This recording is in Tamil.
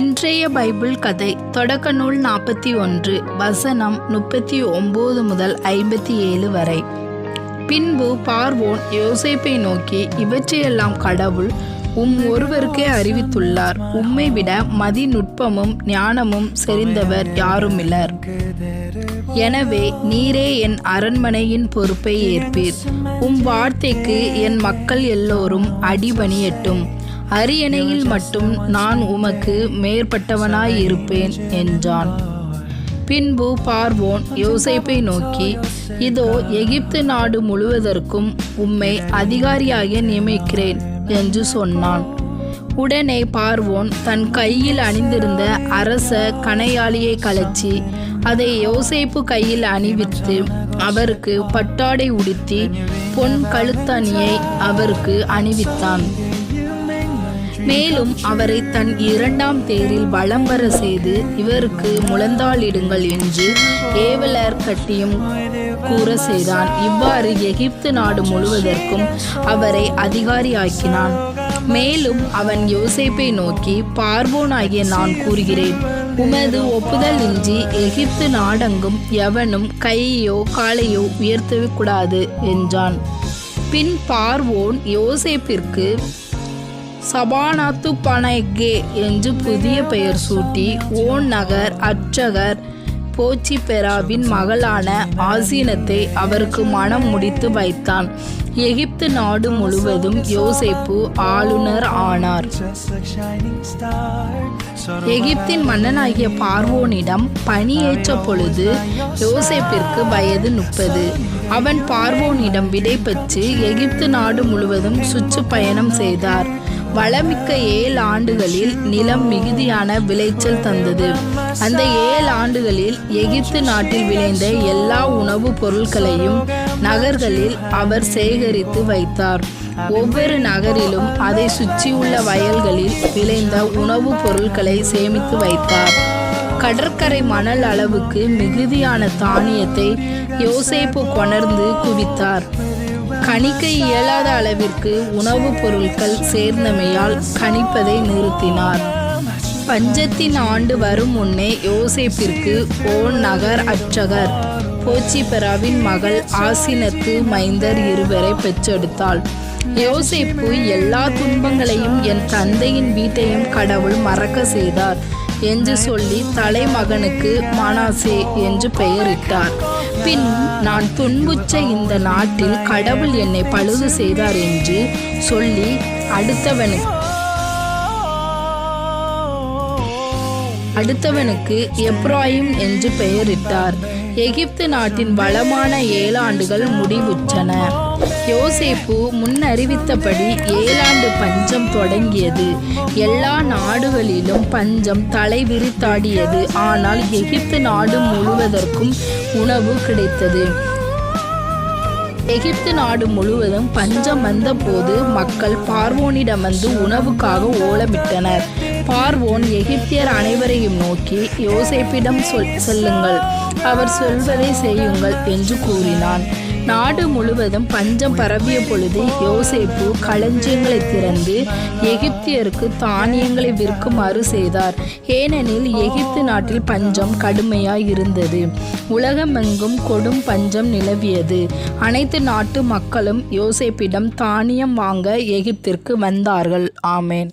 இன்றைய பைபிள் கதை தொடக்க நூல் நாற்பத்தி ஒன்று வசனம் முப்பத்தி ஒன்பது முதல் ஐம்பத்தி ஏழு வரை. பின்பு பார்வோன் யோசேப்பை நோக்கி இவற்றையெல்லாம் கடவுள் உம் ஒருவருக்கே அறிவித்துள்ளார். உம்மை விட மதி நுட்பமும் ஞானமும் செறிந்தவர் யாருமில்லர் எனவே நீரே என் அரண்மனையின் பொறுப்பை ஏற்பீர். உம் வார்த்தைக்கு என் மக்கள் எல்லோரும் அடிபணியட்டும். அரியணையில் மட்டும் நான் உமக்கு மேற்பட்டவனாயிருப்பேன் என்றான். பின்பு பார்வோன் யோசேப்பை நோக்கி இதோ எகிப்து நாடு முழுவதற்கும் உம்மை அதிகாரியாக நியமிக்கிறேன் என்று சொன்னான். உடனே பார்வோன் தன் கையில் அணிந்திருந்த அரச கணையாளியை கலச்சி அதை யோசேப்பு கையில் அணிவித்து அவருக்கு பட்டாடை உடுத்தி பொன் கழுத்தணியை அவருக்கு அணிவித்தான். மேலும் அவரை தன் இரண்டாம் தேரில் வலம் வர செய்து இவருக்கு முழந்தாளிடுங்கள் என்று ஏவலர் கட்டியும் கூற செய்தான். இவ்வாறு எகிப்து நாடு முழுவதற்கும் அவரை அதிகாரியாக்கினான். மேலும் அவன் யோசேப்பை நோக்கி பார்வோனாகிய நான் கூறுகிறேன் உமது ஒப்புதல் இன்றி எகிப்து நாடெங்கும் எவனும் கையோ காலையோ உயர்த்தக்கூடாது என்றான். பின் பார்வோன் யோசேப்பிற்கு சபானாத்து பனைகே என்று புதிய பெயர் சூட்டி ஓன் நகர் அர்ச்சகர் போச்சிபெராவின் மகளான ஆசீனத்தை அவருக்கு மனம் முடித்து வைத்தான். எகிப்து நாடு முழுவதும் யோசேப்பு ஆளுநர் ஆனார். எகிப்தின் மன்னனாகிய பார்வோனிடம் பணியேற்ற பொழுது யோசேப்பிற்கு வயது முப்பது. அவன் பார்வோனிடம் விடை பெற்று எகிப்து நாடு முழுவதும் சுற்றுப்பயணம் செய்தார். வளமிக்க ஏழு ஆண்டுகளில் நிலம் மிகுதியான விளைச்சல் தந்தது. அந்த ஏழு ஆண்டுகளில் எகிப்து நாட்டில் விளைந்த எல்லா உணவுப் பொருட்களையும் நகர்களில் அவர் சேகரித்து வைத்தார். ஒவ்வொரு நகரிலும் அதை சுற்றியுள்ள வயல்களில் விளைந்த உணவுப் பொருட்களை சேமித்து வைத்தார். கடற்கரை மணல் அளவுக்கு மிகுதியான தானியத்தை யோசேப்பு கொணர்ந்து குவித்தார். கணிக்க இயலாத அளவிற்கு உணவுப் பொருட்கள் சேர்ந்தமையால் கணிப்பதை நிறுத்தினார். பஞ்சத்தின் ஆண்டு வரும் முன்னே யோசேப்பிற்கு ஓன் நகர் அச்சகர் போச்சிபெராவின் மகள் ஆசினத்து மைந்தர் இருவரை பெற்றெடுத்தாள். யோசேப்பு எல்லா துன்பங்களையும் என் தந்தையின் வீட்டையும் கடவுள் மறக்க செய்தார். என்று சொல்லி தலைமகனுக்கு மனாசே என்று பெயரிட்டார். பின் நான் துன்புற்ற இந்த நாட்டில் கடவுள் என்னை பழுது செய்தார் என்று சொல்லி அடுத்தவனுக்கு அடுத்தவனுக்கு எப்ராயிம் என்று பெயரிட்டார். எகிப்து நாட்டின் வளமான ஏழாண்டுகள் முடிவுற்றன. யோசேப்பு முன்னறிவித்தபடி ஏழாண்டு பஞ்சம் தொடங்கியது. எல்லா நாடுகளிலும் பஞ்சம் தலை விரித்தாடியது ஆனால் எகிப்து நாடு முழுவதற்கும் உணவு கிடைத்தது. எகிப்து நாடு முழுவதும் பஞ்சம் வந்தபோது மக்கள் பார்வோனிடம் வந்து உணவுக்காக ஓலமிட்டனர். பார்வோன் எகிப்தியர் அனைவரையும் நோக்கி யோசேப்பிடம் சொல் செல்லுங்கள். அவர் சொல்வதை செய்யுங்கள் என்று கூறினான். நாடு முழுவதும் பஞ்சம் பரவிய பொழுது யோசேப்பு களஞ்சியங்களை திறந்து எகிப்தியருக்கு தானியங்களை விற்குமாறு செய்தார். ஏனெனில் எகிப்து நாட்டில் பஞ்சம் கடுமையாய் இருந்தது உலகமெங்கும் கொடும் பஞ்சம் நிலவியது. அனைத்து நாட்டு மக்களும் யோசேப்பிடம் தானியம் வாங்க எகிப்திற்கு வந்தார்கள். ஆமேன்.